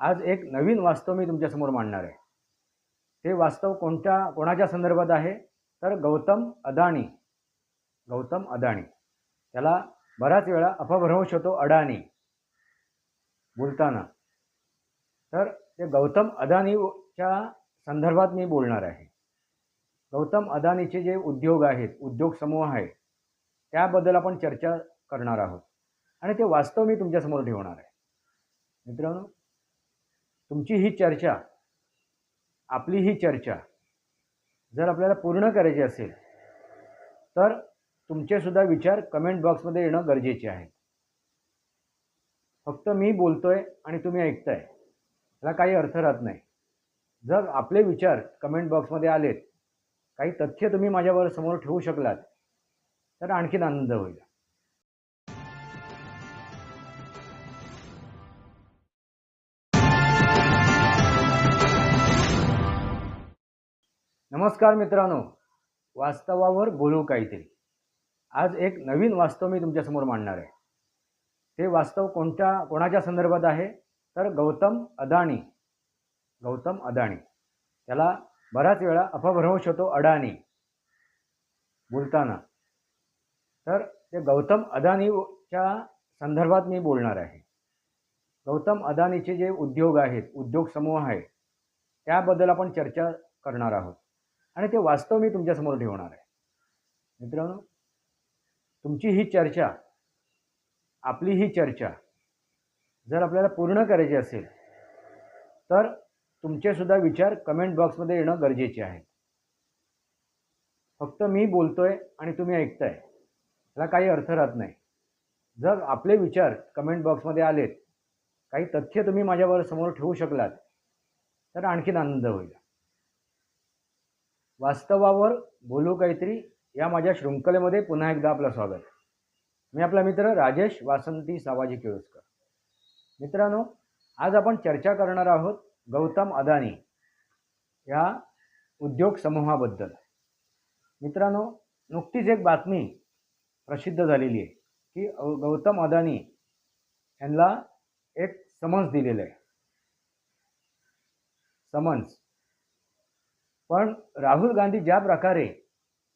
आज एक नवीन वास्तव मी तुमच्यासमोर मांडणार आहे. ते वास्तव कोणत्या कोणाच्या संदर्भात आहे? तर गौतम अदानी. गौतम अदानी. त्याला बराच वेळा अपभ्रंश होतो अडाणी बोलताना. तर ते गौतम अदानीच्या संदर्भात मी बोलणार आहे. गौतम अदानीचे जे उद्योग आहेत उद्योग समूह आहे त्याबद्दल आपण चर्चा करणार आहोत. आणि ते वास्तव मी तुमच्यासमोर ठेवणार आहे. मित्रांनो तुमची ही चर्चा आपली ही चर्चा जर आपल्याला पूर्ण करायची असेल तर तुमचेसुद्धा विचार कमेंट बॉक्समध्ये येणं गरजेचे आहे. फक्त मी बोलतोय आणि तुम्ही ऐकताय याला काही अर्थ राहत नाही. जर आपले विचार कमेंट बॉक्समध्ये आलेत काही तथ्य तुम्ही माझ्यावर समोर ठेवू शकलात तर आणखीन आनंद होईल. नमस्कार मित्रांनो. वास्तवावर बोलू काहीतरी. आज एक नवीन वास्तव मी तुमच्यासमोर मांडणार आहे. ते वास्तव कोणत्या कोणाच्या संदर्भात आहे? तर गौतम अदानी. गौतम अदानी. त्याला बऱ्याच वेळा अपभ्रंश होतो अडाणी. बोलताना. तर ते गौतम अदानीच्या संदर्भात मी बोलणार आहे. गौतम अदानीचे जे उद्योग आहेत उद्योग समूह आहे त्याबद्दल आपण चर्चा करणार आहोत. आणि ते वास्तव मी तुमच्यासमोर ठेवणार आहे. मित्रांनो तुमची ही चर्चा आपली ही चर्चा जर आपल्याला पूर्ण करायची असेल तर तुमचेसुद्धा विचार कमेंट बॉक्समध्ये येणं गरजेचे आहे. फक्त मी बोलतोय आणि तुम्ही ऐकताय. याला काही अर्थ राहत नाही. जर आपले विचार कमेंट बॉक्समध्ये आलेत काही तथ्य तुम्ही माझ्यावर समोर ठेवू शकलात तर आणखीन आनंद होईल. वास्तवावर बोलू काहीतरी या माझ्या शृंखलेमध्ये पुन्हा एकदा आपलं स्वागत. मी आपला मित्र राजेश वासंती सावाजी केळुसकर. मित्रांनो आज आपण चर्चा करणार आहोत गौतम अदानी या उद्योग समूहाबद्दल. मित्रांनो नुकतीच एक बातमी प्रसिद्ध झालेली आहे की गौतम अदानी यांना एक समन्स दिलेलं आहे. समन्स. पण राहुल गांधी ज्या प्रकारे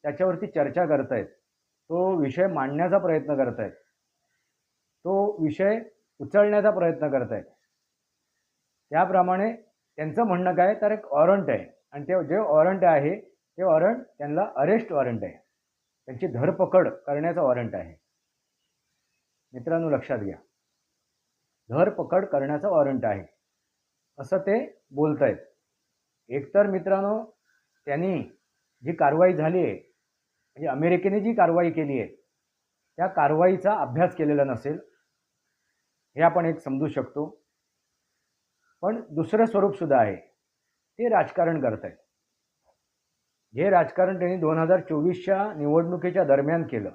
त्याच्यावरती चर्चा करतायत तो विषय मांडण्याचा प्रयत्न करतायत तो विषय उचलण्याचा प्रयत्न करतायत. त्याप्रमाणे त्यांचं म्हणणं काय तर एक वॉरंट आहे. आणि ते जे वॉरंट आहे ते वॉरंट त्यांना अरेस्ट वॉरंट आहे. त्यांची धरपकड करण्याचं वॉरंट आहे. मित्रांनो लक्षात घ्या. धरपकड करण्याचं वॉरंट आहे. असं ते बोलत आहेत एकतर मित्रांनो त्यांनी जी कारवाई झाली आहे म्हणजे अमेरिकेने जी कारवाई केली आहे त्या कारवाईचा अभ्यास केलेला नसेल हे आपण एक समजू शकतो. पण दुसरं स्वरूपसुद्धा आहे ते राजकारण करत आहेत जे राजकारण त्यांनी दोन हजार चोवीसच्या निवडणुकीच्या दरम्यान केलं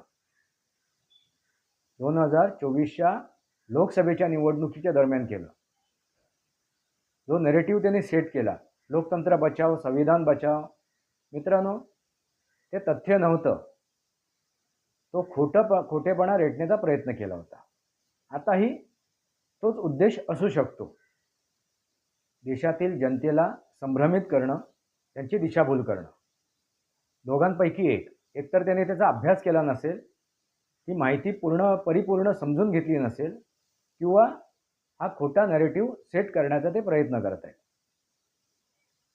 दोन हजार चोवीसच्या लोकसभेच्या निवडणुकीच्या दरम्यान केलं जो नेरेटिव्ह त्यांनी सेट केला लोकतंत्र बचाव संविधान बचाव मित्रांनो ते तथ्य नव्हतं. तो खोटं प खोटेपणा रेटण्याचा प्रयत्न केला होता. आताही तोच उद्देश असू शकतो. देशातील जनतेला संभ्रमित करणं त्यांची दिशाभूल करणं. दोघांपैकी एक एकतर त्याने त्याचा अभ्यास केला नसेल ती माहिती पूर्ण परिपूर्ण समजून घेतली नसेल किंवा हा खोटा नॅरेटिव्ह सेट करण्याचा ते प्रयत्न करत आहेत.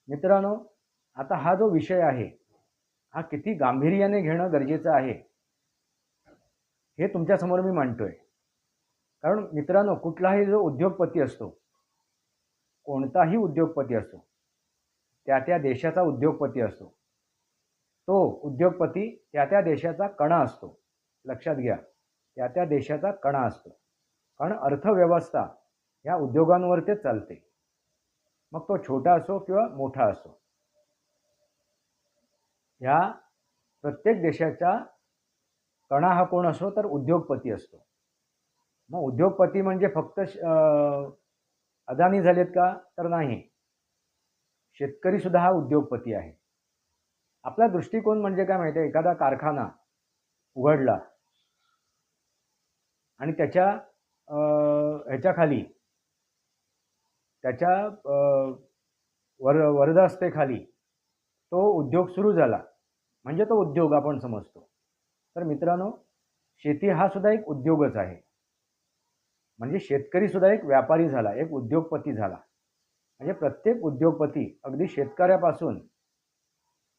मित्रांनो आता हा जो विषय आहे हा किती गांभीर्याने घेणं गरजेचं आहे हे तुमच्यासमोर मी मांडतोय. कारण मित्रांनो कुठलाही जो उद्योगपती असतो कोणताही उद्योगपती असतो त्या त्या देशाचा उद्योगपती असतो तो उद्योगपती त्या त्या देशाचा कणा असतो. लक्षात घ्या त्या त्या देशाचा कणा असतो. कारण अर्थव्यवस्था ह्या उद्योगांवरतीच चालते. मग तो छोटा असो किंवा मोठा असो. ह्या प्रत्येक देशाचा कणा हा कोण असो तर उद्योगपती असतो. मग उद्योगपती म्हणजे फक्त श- अदानी झालेत का तर नाही. शेतकरीसुद्धा हा उद्योगपती आहे. आपला दृष्टिकोन म्हणजे काय माहिती आहे? एखादा कारखाना उघडला आणि त्याच्या ह्याच्याखाली त्याच्या वर वरदहस्तेखाली तो उद्योग सुरू झाला. म्हणजे तो उद्योग आपण समजतो. तर मित्रांनो शेती हा सुद्धा एक उद्योगच आहे. म्हणजे शेतकरी सुद्धा एक व्यापारी झाला एक उद्योगपती झाला. म्हणजे प्रत्येक उद्योगपती अगदी शेतकऱ्यापासून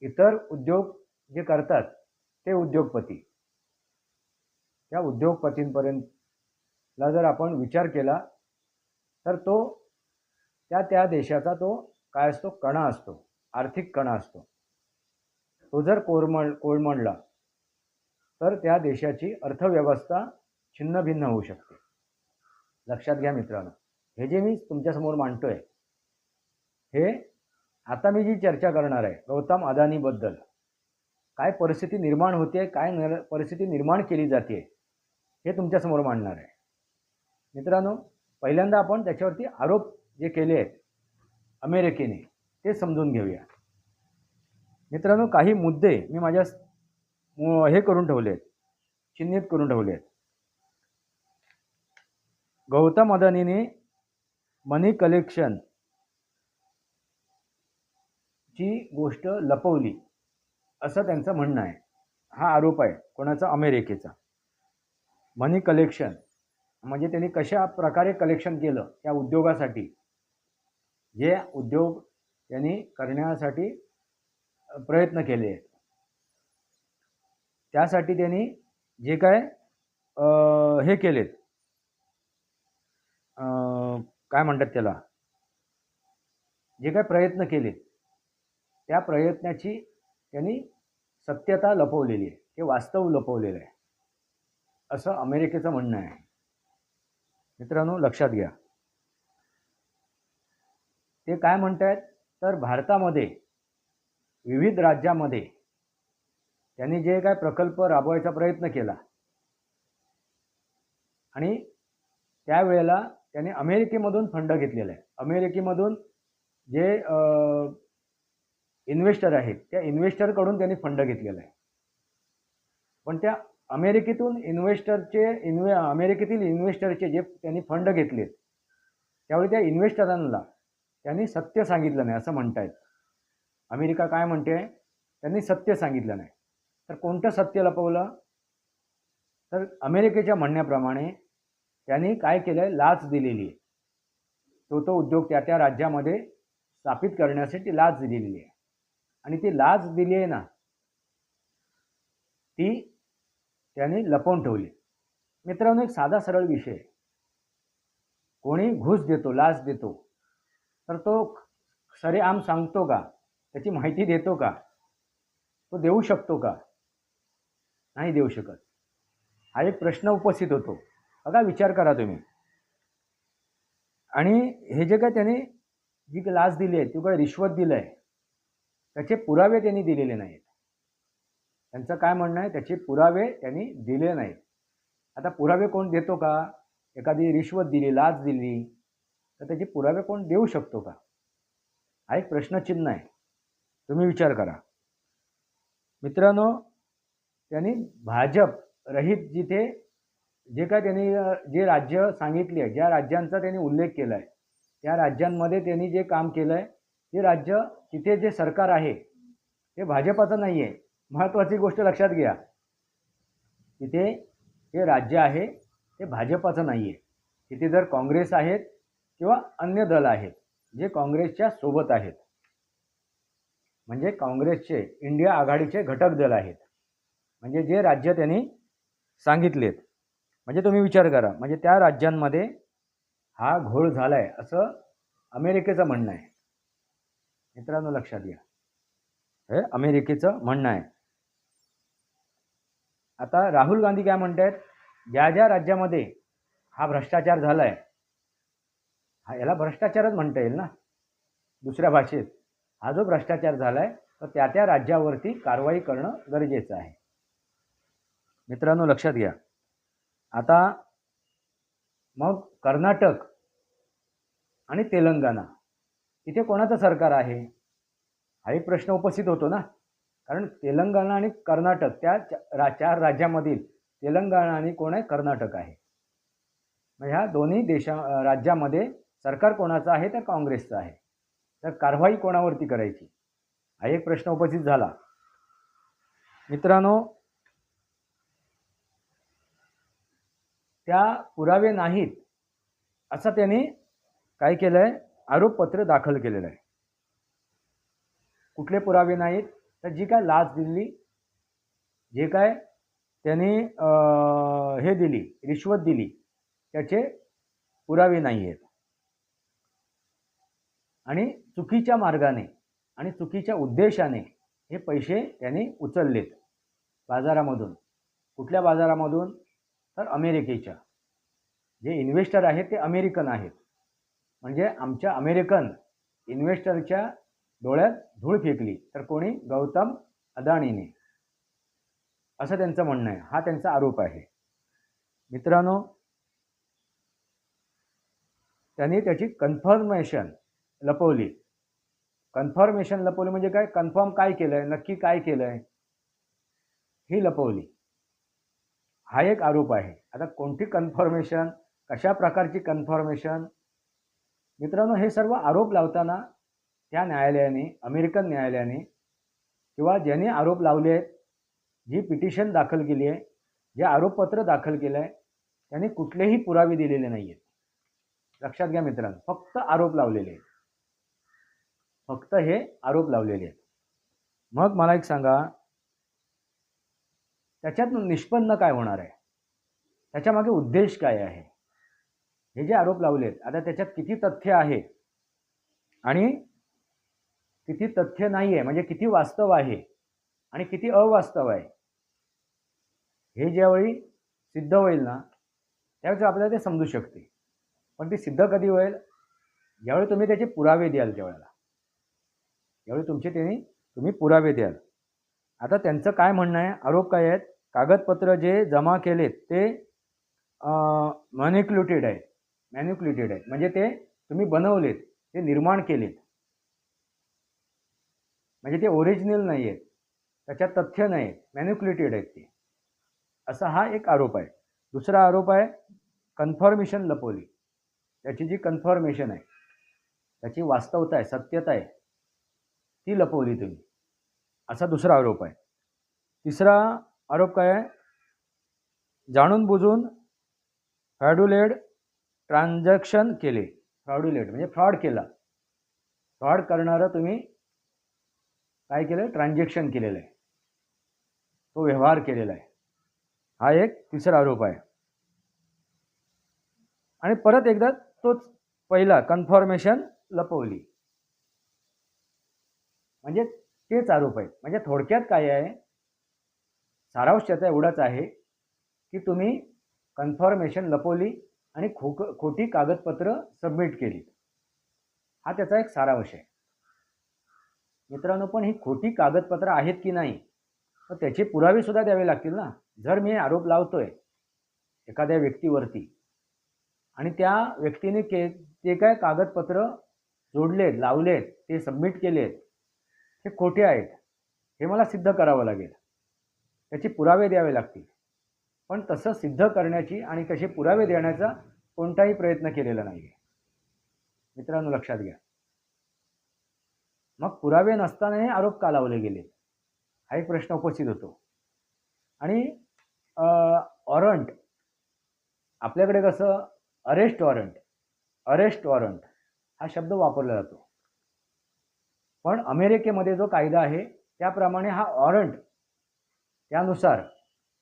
इतर उद्योग जे करतात ते उद्योगपती. त्या उद्योगपतींपर्यंतला जर आपण विचार केला तर तो त्या त्या देशाचा तो काय असतो कणा असतो. आर्थिक कणा असतो. तो जर कोरमळ कोळमडला तर त्या देशाची अर्थव्यवस्था छिन्नभिन्न होऊ शकते. लक्षात घ्या मित्रांनो हे जे मी तुमच्यासमोर मांडतोय हे आता मी जी चर्चा करणार आहे गौतम अदानीबद्दल काय परिस्थिती निर्माण होते काय निर परिस्थिती निर्माण केली जाते हे तुमच्यासमोर मांडणार आहे. मित्रांनो पहिल्यांदा आपण त्याच्यावरती आरोप जे केले आहेत अमेरिकेने ते समजून घेऊया. मित्रांनो काही मुद्दे मी माझ्या हे करून ठेवले आहेत चिन्हित करून ठेवले आहेत गौतम अदानीने मनी कलेक्शन ची गोष्ट लपवली असं त्यांचं म्हणणं आहे. हा आरोप आहे. कोणाचा? अमेरिकेचा. मनी कलेक्शन म्हणजे त्यांनी कशा प्रकारे कलेक्शन केलं त्या उद्योगासाठी? जे उद्योग त्यांनी करण्यासाठी प्रयत्न केले. आहेत त्यासाठी त्यांनी जे काय हे केलेत. काय म्हणतात त्याला? जे काय प्रयत्न केलेत त्या प्रयत्नाची त्यांनी सत्यता लपवलेली आहे. ते वास्तव लपवलेलं आहे. असं अमेरिकेचं म्हणणं आहे. मित्रांनो लक्षात घ्या. ते काय म्हणतायत? तर भारतामध्ये विविध राज्यामध्ये त्यांनी जे काय प्रकल्प राबवायचा प्रयत्न केला आणि त्यावेळेला त्यांनी अमेरिकेमधून फंड घेतलेला आहे अमेरिकेमधून जे इन्व्हेस्टर आहेत त्या इन्व्हेस्टरकडून त्यांनी फंड घेतलेला आहे पण त्या अमेरिकेतून इन्व्हेस्टरचे इन्व्हे अमेरिकेतील इन्व्हेस्टरचे जे त्यांनी फंड घेतलेत त्यावेळी त्या इन्व्हेस्टरांना त्यांनी सत्य सांगितलं नाही असं म्हणतायत. अमेरिका काय म्हणते? त्यांनी सत्य सांगितलं नाही. तर कोणतं सत्य लपवलं? तर अमेरिकेच्या म्हणण्याप्रमाणे त्यांनी काय केलं आहे लाच दिलेली आहे तो तो उद्योग त्या त्या राज्यामध्ये स्थापित करण्यासाठी लाच दिलेली आहे आणि ती लाच दिली आहे ना ती त्यांनी लपवून ठेवली. मित्रांनो एक साधा सरळ विषय. आहे. कोणी घूस देतो लाच देतो तर तो सरेआम सांगतो का? त्याची माहिती देतो का? तो देऊ शकतो का? नाही देऊ शकत. हा एक प्रश्न उपस्थित होतो. बघा विचार करा तुम्ही. आणि हे जे काय त्याने जी लाच दिली आहे ती काय रिश्वत दिलं आहे त्याचे पुरावे त्यांनी दिलेले नाहीत. त्यांचं काय म्हणणं आहे त्याचे पुरावे त्यांनी दिले नाहीत. आता पुरावे कोण देतो का? एखादी रिश्वत दिली लाच दिली तर त्याचे पुरावे कोण देऊ शकतो का? हा एक प्रश्नचिन्ह आहे. तुम्ही विचार करा. मित्रांनो त्यांनी भाजप रहित जिथे जे काय त्यांनी जे राज्य सांगितली आहे ज्या राज्यांचा त्यांनी उल्लेख केला आहे त्या राज्यांमध्ये त्यांनी जे काम केलं आहे ते राज्य तिथे जे सरकार आहे ते भाजपाचं नाही आहे महत्त्वाची गोष्ट लक्षात घ्या. तिथे जे राज्य आहे ते भाजपाचं नाही आहे तिथे जर काँग्रेस आहेत किंवा अन्य दल आहेत जे काँग्रेसच्या सोबत आहेत. म्हणजे काँग्रेसचे इंडिया आघाडीचे घटक दल आहेत. म्हणजे जे राज्य त्यांनी सांगितलेत. म्हणजे तुम्ही विचार करा म्हणजे त्या राज्यांमध्ये हा घोळ झाला आहे असं अमेरिकेचं म्हणणं आहे. मित्रांनो लक्षात घ्या. हे अमेरिकेचं म्हणणं आहे. आता राहुल गांधी काय म्हणतायत? ज्या ज्या राज्यामध्ये हा भ्रष्टाचार झाला आहे हा याला भ्रष्टाचारच म्हणता येईल ना? दुसऱ्या भाषेत. हा जो भ्रष्टाचार झाला आहे तर त्या त्या राज्यावरती कारवाई करणं गरजेचं आहे. मित्रांनो लक्षात घ्या. आता मग कर्नाटक आणि तेलंगणा इथे कोणाचं सरकार आहे? हा एक प्रश्न उपस्थित होतो ना? कारण तेलंगणा आणि कर्नाटक त्या रा चार राज्यामधील तेलंगणा आणि कोण आहे? कर्नाटक आहे. मग ह्या दोन्ही देशा राज्यामध्ये सरकार कोणाचं आहे तर काँग्रेसचं आहे. तर कारवाई कोणावरती करायची? हा एक प्रश्न उपस्थित झाला. मित्रांनो त्या पुरावे नाहीत असं त्यांनी काय केलं आहे आरोपपत्र दाखल केलेलं आहे. कुठले पुरावे नाहीत? तर जी काय लाच दिली जे काय त्यांनी हे दिली रिश्वत दिली त्याचे पुरावे नाही आहेत आणि चुकीच्या मार्गाने आणि चुकीच्या उद्देशाने हे पैसे त्यांनी उचललेत. बाजारामधून. कुठल्या बाजारामधून? तर अमेरिकेच्या. जे इन्व्हेस्टर आहेत ते अमेरिकन आहेत. म्हणजे आमच्या अमेरिकन इन्व्हेस्टरच्या डोळ्यात धूळ फेकली तर कोणी? गौतम अदाणीने असं त्यांचं म्हणणं आहे. हा त्यांचा आरोप आहे. मित्रांनो त्यांनी त्याची कन्फर्मेशन लपवली. कन्फर्मेशन लपवली म्हणजे काय? कन्फर्म काय केलं आहे नक्की काय केलं आहे ही लपवली. हा एक आरोप आहे. आता कोणती कन्फर्मेशन कशा प्रकारची कन्फर्मेशन मित्रांनो हे सर्व आरोप लावताना त्या न्यायालयाने अमेरिकन न्यायालयाने किंवा ज्यांनी आरोप लावले आहेत जी पिटिशन दाखल केली आहे जे आरोपपत्र दाखल केलं आहे त्यांनी कुठलेही पुरावे दिलेले नाही आहेत लक्षात घ्या मित्रांनो फक्त आरोप लावलेले आहेत. फक्त हे आरोप लावलेले आहेत. मग मला एक सांगा त्याच्यात निष्पन्न काय होणार आहे? त्याच्यामागे उद्देश काय आहे? हे जे आरोप लावलेत आता त्याच्यात किती तथ्य आहे? आणि किती तथ्य नाही आहे म्हणजे किती वास्तव आहे? आणि किती अवास्तव आहे? हे ज्यावेळी सिद्ध होईल ना त्यावेळेस आपल्याला ते समजू शकते पण ती सिद्ध कधी होईल? ज्यावेळी तुम्ही त्याचे पुरावे द्याल त्यावेळेला. यावेळी तुमचे त्यांनी तुम्ही पुरावे द्याल. आता त्यांचं काय म्हणणं आहे? आरोप काय आहेत? कागदपत्र जे जमा केलेत ते मॅन्युक्युलेटेड आहेत मॅन्युक्युलेटेड आहेत म्हणजे ते तुम्ही बनवलेत ते निर्माण केलेत. म्हणजे ते ओरिजिनल नाही आहेत त्याच्यात तथ्य नाही मॅन्युक्युलेटेड आहेत ते. असा हा एक आरोप आहे. दुसरा आरोप आहे कन्फर्मेशन लपवली. त्याची जी कन्फर्मेशन आहे त्याची वास्तवता आहे सत्यता आहे. ती लपवली तुम्ही. असा दुसरा आरोप आहे. तिसरा आरोप काय आहे? जाणून बुजून फ्रॅड्युलेड ट्रान्झॅक्शन केले. फ्रॉड्युलेट म्हणजे फ्रॉड केला. फ्रॉड करणारं तुम्ही काय केलं ट्रान्झॅक्शन केलेलं आहे. तो व्यवहार केलेला आहे. हा एक तिसरा आरोप आहे. आणि परत एकदा तोच पहिला कन्फर्मेशन लपवली. म्हणजे तेच आरोप आहेत. म्हणजे थोडक्यात काय आहे? सारांश त्याचा एवढाच आहे की तुम्ही कन्फर्मेशन लपवली आणि खो खोटी कागदपत्र सबमिट केली. हा त्याचा एक सारांश आहे. मित्रांनो पण ही खोटी कागदपत्र आहेत की नाही? तर त्याचे पुरावेसुद्धा द्यावे लागतील ना? जर मी आरोप लावतोय एखाद्या व्यक्तीवरती आणि त्या व्यक्तीने के ते काय कागदपत्र जोडलेत लावलेत ते सबमिट केलेत हे खोटे आहेत. हे मला सिद्ध करावं लागेल. त्याचे पुरावे द्यावे लागतील. पण तसं सिद्ध करण्याची आणि तसे पुरावे देण्याचा कोणताही प्रयत्न केलेला नाही आहे मित्रांनो लक्षात घ्या. मग पुरावे नसतानाही आरोप का लावले गेले? हा एक प्रश्न उपस्थित होतो. आणि वॉरंट आपल्याकडे कसं अरेस्ट वॉरंट अरेस्ट वॉरंट हा शब्द वापरला जातो. पण अमेरिकेमध्ये जो कायदा आहे त्याप्रमाणे हा वॉरंट त्यानुसार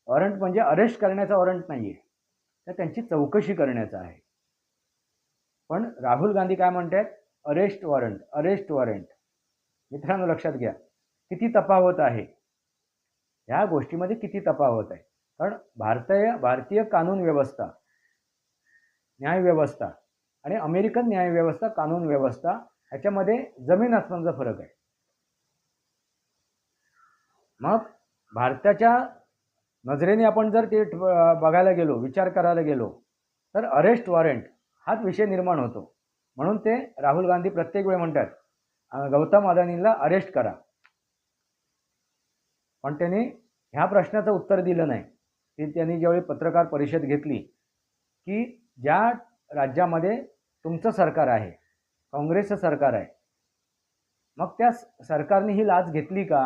वॉरंट म्हणजे अरेस्ट करण्याचा वॉरंट नाही आहे तर त्यांची चौकशी करण्याचा आहे. पण राहुल गांधी काय म्हणतात अरेस्ट वॉरंट अरेस्ट वॉरंट मित्रांनो लक्षात घ्या. किती तफावत आहे? ह्या गोष्टीमध्ये किती तफावत आहे? कारण भारतीय भारतीय कानून व्यवस्था न्यायव्यवस्था आणि अमेरिकन न्यायव्यवस्था कानून व्यवस्था ह्याच्यामध्ये जमीन आसमानचा फरक आहे. मग भारताच्या नजरेने आपण जर ते बघायला गेलो विचार करायला गेलो तर अरेस्ट वॉरंट हाच विषय निर्माण होतो. म्हणून ते राहुल गांधी प्रत्येक वेळ म्हणतात गौतम अदानीला अरेस्ट करा. पण त्यांनी ह्या प्रश्नाचं उत्तर दिलं नाही. की त्यांनी ज्यावेळी पत्रकार परिषद घेतली की ज्या राज्यामध्ये तुमचं सरकार आहे काँग्रेसचं सरकार आहे. मग त्या स- सरकारने ही लाच घेतली का?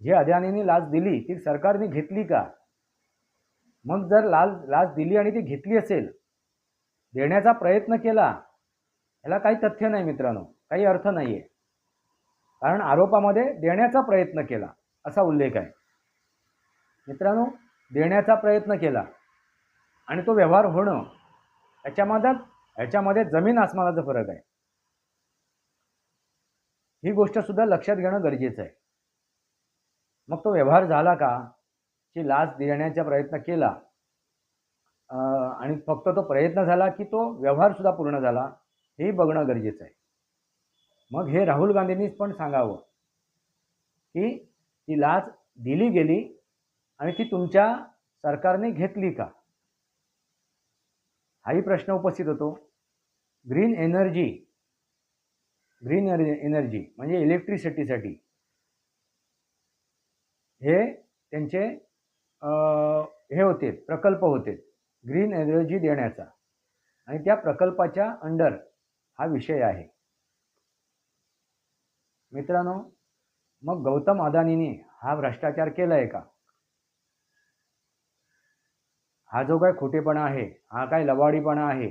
जे अदानीने लाच दिली ती सरकारने घेतली का? मग जर लाल लाच दिली आणि ती घेतली असेल देण्याचा प्रयत्न केला ह्याला काही तथ्य नाही मित्रांनो काही अर्थ नाही आहे कारण आरोपामध्ये देण्याचा प्रयत्न केला असा उल्लेख आहे. मित्रांनो देण्याचा प्रयत्न केला आणि तो व्यवहार होणं त्याच्यामध्ये ह्याच्यामध्ये जमीन आसमानाचा फरक आहे. ही गोष्ट सुद्धा लक्षात घेणं गरजेचं आहे. मग तो व्यवहार झाला का? की लाच देण्याचा प्रयत्न केला. आणि फक्त तो प्रयत्न झाला की तो व्यवहार सुद्धा पूर्ण झाला हे बघणं गरजेचं आहे. मग हे राहुल गांधींनीच पण सांगावं की ती लाच दिली गेली आणि ती तुमच्या सरकारने घेतली का? हाही प्रश्न उपस्थित होतो. ग्रीन एनर्जी ग्रीन एनर्जी म्हणजे इलेक्ट्रिसिटीसाठी हे त्यांचे हे होते प्रकल्प होते ग्रीन एनर्जी देण्याचा. आणि त्या प्रकल्पाच्या अंडर हा विषय आहे. मित्रांनो मग गौतम अदानीने हा भ्रष्टाचार केला आहे का? हा जो काय खोटेपणा आहे हा काय लवाडीपणा आहे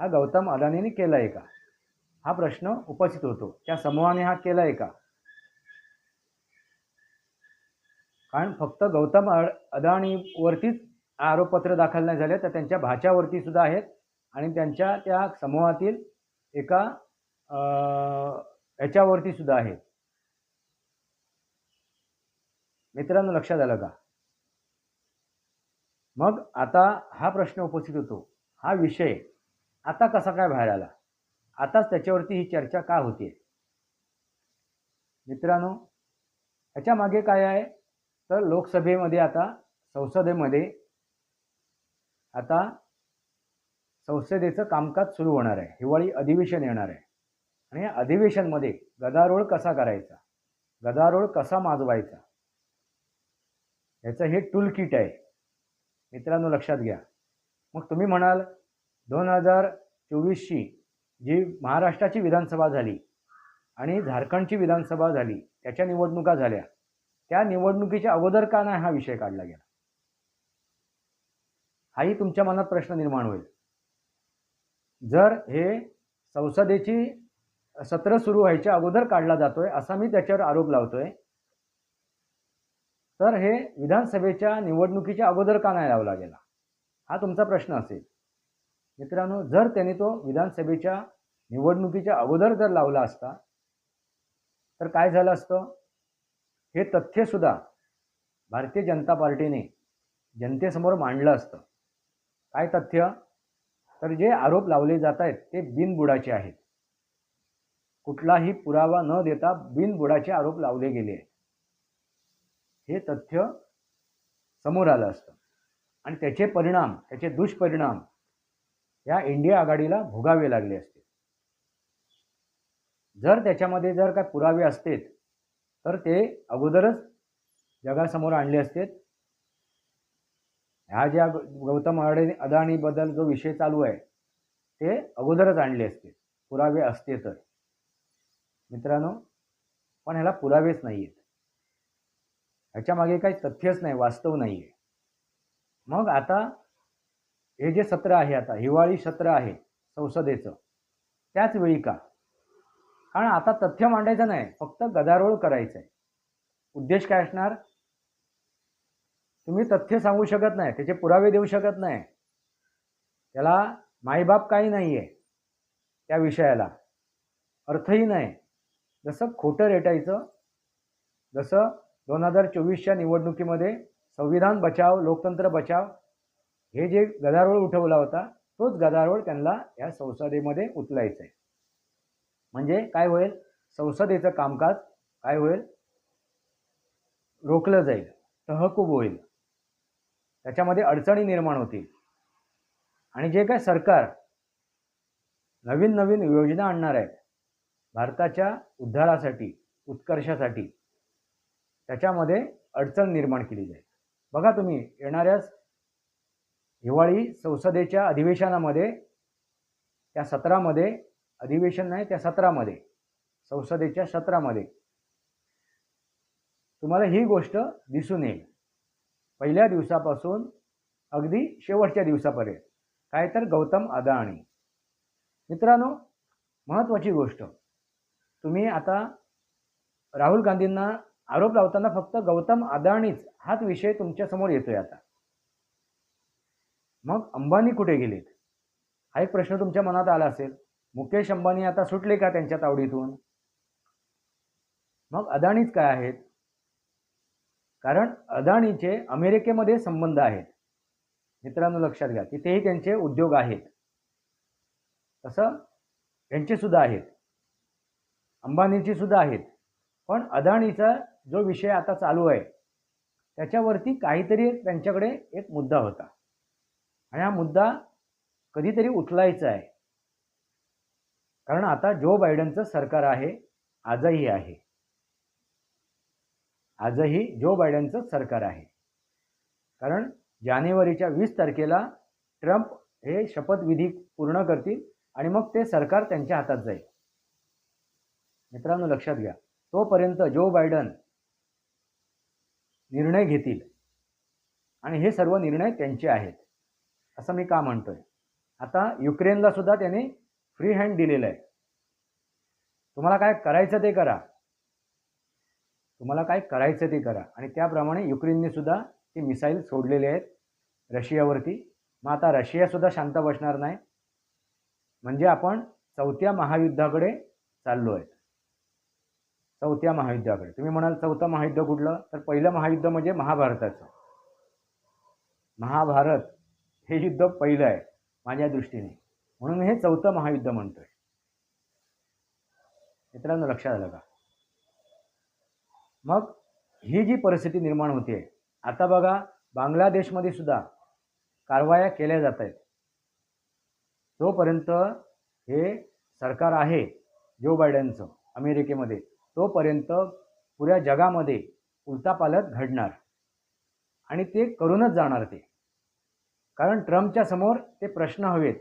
हा गौतम अदानीने केला आहे का? हा प्रश्न उपस्थित होतो. त्या समूहाने हा केला आहे का? कारण फक्त गौतम अड अदानीवरतीच आरोपपत्र दाखल नाही झाले तर त्यांच्या भाच्यावरती सुद्धा आहेत. आणि त्यांच्या त्या समूहातील एका ह्याच्यावरती सुद्धा आहेत. मित्रांनो लक्षात आलं का? मग आता हा प्रश्न उपस्थित होतो. हा विषय आता कसा काय बाहेर आला? आताच त्याच्यावरती ही चर्चा का होते? मित्रांनो ह्याच्या मागे काय आहे? तर लोकसभेमध्ये आता संसदेमध्ये आता संसदेचं कामकाज सुरू होणार आहे. हिवाळी अधिवेशन येणार आहे. आणि या अधिवेशनमध्ये गदारोळ कसा करायचा? गदारोळ कसा माजवायचा? याचं हे टूल किट आहे. मित्रांनो लक्षात घ्या. मग तुम्ही म्हणाल दोन हजार चोवीसची जी महाराष्ट्राची विधानसभा झाली आणि झारखंडची विधानसभा झाली त्याच्या निवडणुका झाल्या. त्या निवडणुकीच्या अगोदर का नाही हा विषय काढला गेला? हाही तुमच्या मनात प्रश्न निर्माण होईल. जर हे संसदेची सत्र सुरू व्हायच्या अगोदर काढला जातोय असा मी त्याच्यावर आरोप लावतोय तर हे विधानसभेच्या निवडणुकीच्या अगोदर का नाही लावला गेला? हा तुमचा प्रश्न असेल. मित्रांनो जर त्यांनी तो विधानसभेच्या निवडणुकीच्या अगोदर जर लावला असता तर काय झालं असतं? हे तथ्यसुद्धा भारतीय जनता पार्टीने जनतेसमोर मांडलं असतं. काय तथ्य? तर जे आरोप लावले जात आहेत ते बिनबुडाचे आहेत. कुठलाही पुरावा न देता बिनबुडाचे आरोप लावले गेले आहेत. हे तथ्य समोर आलं असतं. आणि त्याचे परिणाम त्याचे दुष्परिणाम या इंडिया आघाडीला भोगावे लागले असते. जर त्याच्यामध्ये जर काय पुरावे असतेत तर ते अगोदरच जगासमोर आणले असतेत ह्या ज्या गौतम अडे अदाणीबद्दल जो विषय चालू आहे ते अगोदरच आणले असते. पुरावे असते तर. मित्रांनो पण ह्याला पुरावेच नाही आहेत ह्याच्यामागे काही तथ्यच नाही वास्तव नाही आहे मग आता हे जे सत्र आहे आता हिवाळी सत्र आहे संसदेचं त्याच वेळी का? कारण आता तथ्य मांडायचं नाही फक्त गदारोळ करायचं आहे उद्देश काय असणार? तुम्ही तथ्य सांगू शकत नाही त्याचे पुरावे देऊ शकत नाही. त्याला मायबाप काही नाही आहे त्या विषयाला. अर्थही नाही. जसं खोटं रेटायचं जसं दोन हजार चोवीसच्या निवडणुकीमध्ये संविधान बचाव लोकतंत्र बचाव हे जे गदारोळ उठवला होता तोच गदारोळ त्यांना या संसदेमध्ये उचलायचं आहे. म्हणजे काय होईल? संसदेचं कामकाज काय होईल? रोखलं जाईल तहकूब होईल. त्याच्यामध्ये अडचणी निर्माण होतील. आणि जे काय सरकार नवीन नवीन योजना आणणार आहेत भारताच्या उद्धारासाठी उत्कर्षासाठी त्याच्यामध्ये अडचण निर्माण केली जाईल. बघा तुम्ही येणाऱ्या हिवाळी संसदेच्या अधिवेशनामध्ये त्या सत्रामध्ये अधिवेशन नाही त्या सत्रामध्ये संसदेच्या सत्रामध्ये तुम्हाला ही गोष्ट दिसून येईल. पहिल्या दिवसापासून अगदी शेवटच्या दिवसापर्यंत. काय तर गौतम अदाणी. मित्रांनो महत्त्वाची गोष्ट. तुम्ही आता राहुल गांधींना आरोप लावताना फक्त गौतम अदाणीच हाच विषय तुमच्यासमोर येतोय आता. मग अंबानी कुठे गेलेत? हा एक प्रश्न तुमच्या मनात आला असेल. मुकेश अंबानी आता सुटले का त्यांच्या तावडीतून? मग अदाणीच काय आहेत? कारण अदाणीचे अमेरिकेमध्ये संबंध आहेत. मित्रांनो लक्षात घ्या तिथेही त्यांचे उद्योग आहेत. तसं यांचे सुद्धा आहेत. अंबानीची सुद्धा आहेत. पण अदाणीचा जो विषय आता चालू आहे त्याच्यावरती काहीतरी त्यांच्याकडे एक मुद्दा होता. आणि हा मुद्दा कधीतरी उचलायचा आहे. कारण आता जो बायडनचं सरकार आहे आजही आहे. आजही जो बायडनचं सरकार आहे. कारण जानेवारीच्या वीस तारखेला ट्रम्प हे शपथविधी पूर्ण करतील आणि मग ते सरकार त्यांच्या हातात जाईल. मित्रांनो लक्षात घ्या. तोपर्यंत जो बायडन निर्णय घेतील. आणि हे सर्व निर्णय त्यांचे आहेत. असं मी का म्हणतोय? आता युक्रेनला सुद्धा त्यांनी फ्री हँड दिलेलं आहे. तुम्हाला काय करायचं ते करा. तुम्हाला काय करायचं ते करा. आणि त्याप्रमाणे युक्रेनने सुद्धा ते मिसाईल सोडलेले आहेत रशियावरती. मग आता रशियासुद्धा शांत बसणार नाही. म्हणजे आपण चौथ्या महायुद्धाकडे चाललो आहे चौथ्या महायुद्धाकडे. तुम्ही म्हणाल चौथं महायुद्ध कुठलं? तर पहिलं महायुद्ध म्हणजे महाभारताचं. महाभारत हे युद्ध पहिलं आहे माझ्या दृष्टीने. म्हणून हे चौथं महायुद्ध म्हणतोय. मित्रांनो लक्षात आलं का? मग ही जी परिस्थिती निर्माण होते आता बघा बांगलादेशमध्ये सुद्धा कारवाया केल्या जात आहेत. तोपर्यंत हे सरकार आहे जो बायडनचं अमेरिकेमध्ये. तोपर्यंत पुऱ्या जगामध्ये उलतापालत घडणार. आणि ते करूनच जाणार ते. कारण ट्रम्पच्या समोर ते प्रश्न हवेत.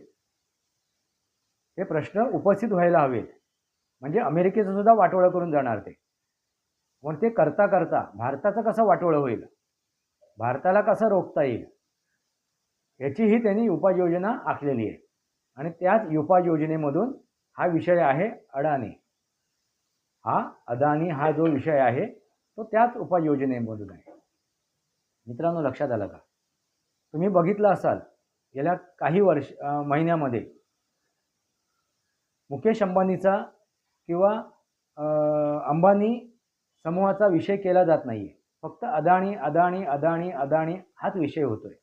ते प्रश्न उपस्थित व्हायला हवेत. म्हणजे अमेरिकेचं सुद्धा वाटोळं करून जाणार ते. पण ते करता करता भारताचं कसं वाटोळं होईल? भारताला कसं रोखता येईल? याचीही त्यांनी उपाययोजना आखलेली आहे. आणि त्याच उपाययोजनेमधून हा विषय आहे अडाणी. हा अदानी हा जो विषय आहे तो त्याच उपाययोजनेमधून आहे. मित्रांनो लक्षात आलं का? तुम्ही बघितलं असाल गेल्या काही वर्ष महिन्यामध्ये मुकेश अंबानीचा किंवा अंबानी समूहाचा विषय केला जात नाही आहे फक्त अदाणी अदाणी अदाणी अदाणी हाच विषय होतो आहे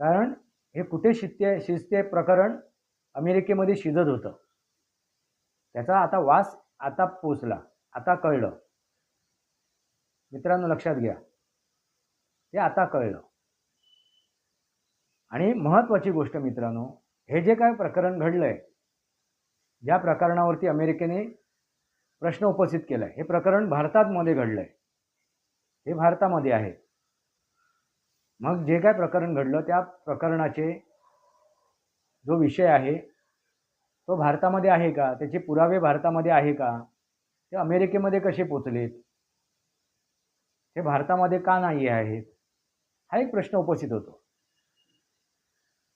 कारण हे कुठे शिजते शिजते प्रकरण अमेरिकेमध्ये शिजत होतं. त्याचा आता वास आता पोचला आता कळलं. मित्रांनो लक्षात घ्या. ते आता कळलं. आणि महत्त्वाची गोष्ट मित्रांनो हे जे काय प्रकरण घडलं आहे ज्या प्रकरणावरती अमेरिकेने प्रश्न उपस्थित केला आहे हे प्रकरण भारतामध्ये घडलं आहे हे भारतामध्ये आहे. मग जे काय प्रकरण घडलं त्या प्रकरणाचे जो विषय आहे तो भारतामध्ये आहे का? त्याचे पुरावे भारतामध्ये आहे का? ते अमेरिकेमध्ये कसे पोचलेत? ते भारतामध्ये का नाही आहेत? हा एक प्रश्न उपस्थित होतो.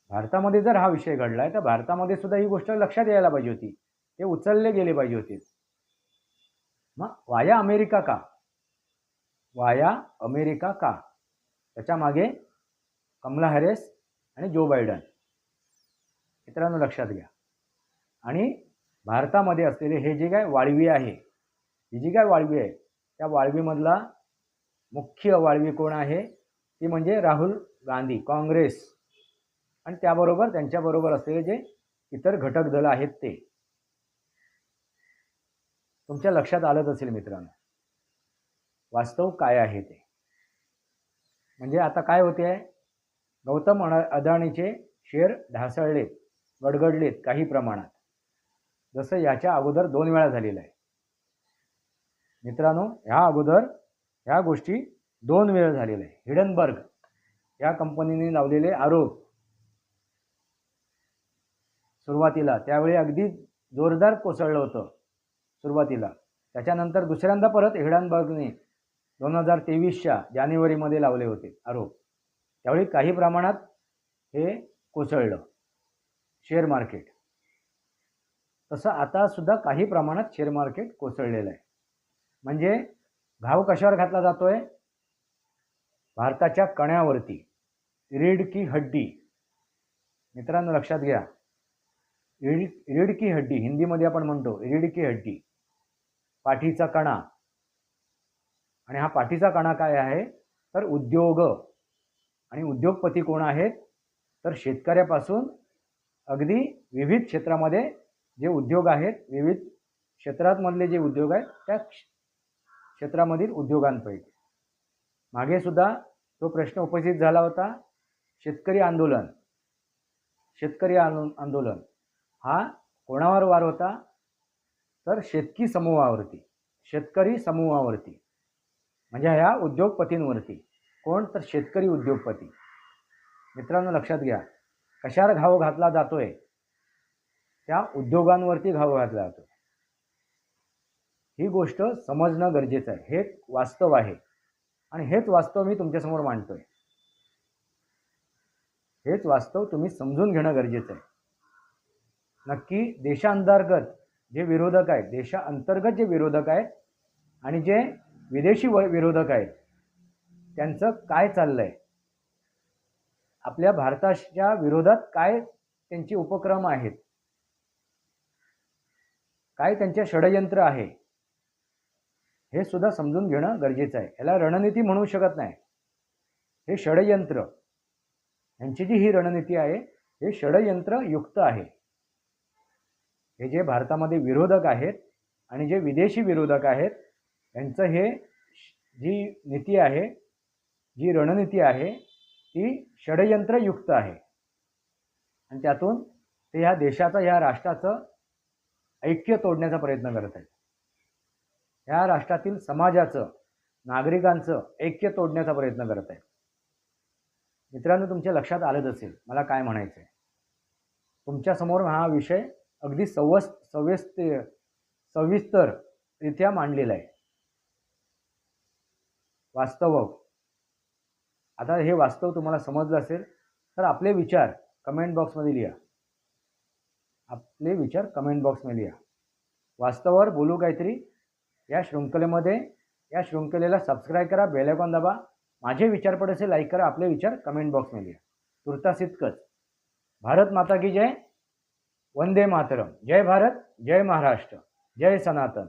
भारतामध्ये जर हा विषय घडला आहे तर भारतामध्ये सुद्धा ही गोष्ट लक्षात यायला पाहिजे होती. ते उचलले गेले पाहिजे होते. मग वाया अमेरिका का? वाया अमेरिका का? त्याच्यामागे कमला हॅरिस आणि जो बायडन. मित्रांनो लक्षात घ्या. आणि भारतामध्ये असलेले हे जे काय वाळवी आहे ही जी काय वाळवी आहे त्या वाळवीमधला मुख्य वाळवी कोण आहे? ती म्हणजे राहुल गांधी काँग्रेस. आणि त्याबरोबर त्यांच्याबरोबर असलेले जे इतर घटक दल आहेत ते. तुमच्या लक्षात आलंच असेल मित्रांनो वास्तव काय आहे ते? म्हणजे आता काय होते? आहे गौतम अडाणीचे शेअर ढासळलेत गडगडलेत काही प्रमाणात. जसं याच्या अगोदर दोन वेळा झालेलं आहे. मित्रांनो ह्या अगोदर ह्या गोष्टी दोन वेळा झालेल्या आहे हिडनबर्ग या कंपनीने लावलेले आरोप सुरुवातीला त्यावेळी अगदी जोरदार कोसळलं होतं सुरुवातीला. त्याच्यानंतर दुसऱ्यांदा परत हिडनबर्गने दोन हजार तेवीसच्या जानेवारीमध्ये लावले होते आरोप. त्यावेळी काही प्रमाणात हे कोसळलं. Share market. तसं आता सुद्धा काही प्रमाणात शेअर मार्केट कोसळलेलं आहे. म्हणजे घाव कशावर घातला जातोय? भारताच्या कण्यावरती. रीड की हड्डी. मित्रांनो लक्षात घ्या. रीड रीड की हड्डी. हिंदीमध्ये आपण म्हणतो रीड की हड्डी. पाठीचा कणा. आणि हा पाठीचा कणा काय आहे? तर उद्योग. आणि उद्योगपती कोण आहेत? तर शेतकऱ्यापासून अगदी विविध क्षेत्रामध्ये जे उद्योग आहेत विविध क्षेत्रांमधले जे उद्योग आहेत त्या क्षेत्रामधील उद्योगांपैकी. मागे सुद्धा तो प्रश्न उपस्थित झाला होता शेतकरी आंदोलन. शेतकरी आंदो- आंदोलन. हा कोणावर वार होता? तर शेतकी समूहावरती शेतकरी समूहावरती म्हणजे ह्या उद्योगपतींवरती. कोण? तर शेतकरी उद्योगपती. मित्रांनो लक्षात घ्या. कशावर घाव घातला जातोय? त्या उद्योगांवरती घाव घातला जातो ही गोष्ट समजणं गरजेचं आहे. हे वास्तव आहे. आणि हेच वास्तव मी तुमच्यासमोर मांडतोय. हेच वास्तव तुम्ही समजून घेणं गरजेचं आहे. नक्की देशांतर्गत जे विरोधक आहेत देशांतर्गत जे विरोधक आहेत आणि जे विदेशी व विरोधक आहेत त्यांचं काय चाललंय? आपल्या भारताच्या विरोधात काय त्यांचे उपक्रम आहेत? काय त्यांचे षडयंत्र आहे? हे सुद्धा समजून घेणं गरजेचं आहे. याला रणनीती म्हणू शकत नाही. हे षडयंत्र यांची जी ही रणनीती आहे हे षडयंत्र युक्त आहे. हे जे भारतामध्ये विरोधक आहेत आणि जे विदेशी विरोधक आहेत यांचं हे जी नीती आहे जी रणनीती आहे ती षडयंत्रयुक्त आहे. आणि त्यातून ते ह्या देशाचं ह्या राष्ट्राचं ऐक्य तोडण्याचा प्रयत्न करत आहेत. ह्या राष्ट्रातील समाजाचं नागरिकांचं ऐक्य तोडण्याचा प्रयत्न करत आहेत. मित्रांनो तुमच्या लक्षात आलंच असेल मला काय म्हणायचं आहे. तुमच्यासमोर हा विषय अगदी सवस सविस्ते सविस्तररित्या मांडलेला आहे. वास्तव. आता हे वास्तव तुम्हाला समजलं असेल तर आपले विचार कमेंट बॉक्समध्ये लिहा. आपले विचार कमेंट बॉक्समध्ये लिहा. वास्तवावर बोलू काहीतरी? या शृंखलेमध्ये या शृंखलेला सबस्क्राईब करा बेलायकॉन दाबा. माझे विचार पडेसे लाईक करा आपले विचार कमेंट बॉक्समध्ये लिहा. तुर्तास इतकंच भारत माता की जय. वंदे मातरम. जय भारत जय महाराष्ट्र. जय सनातन.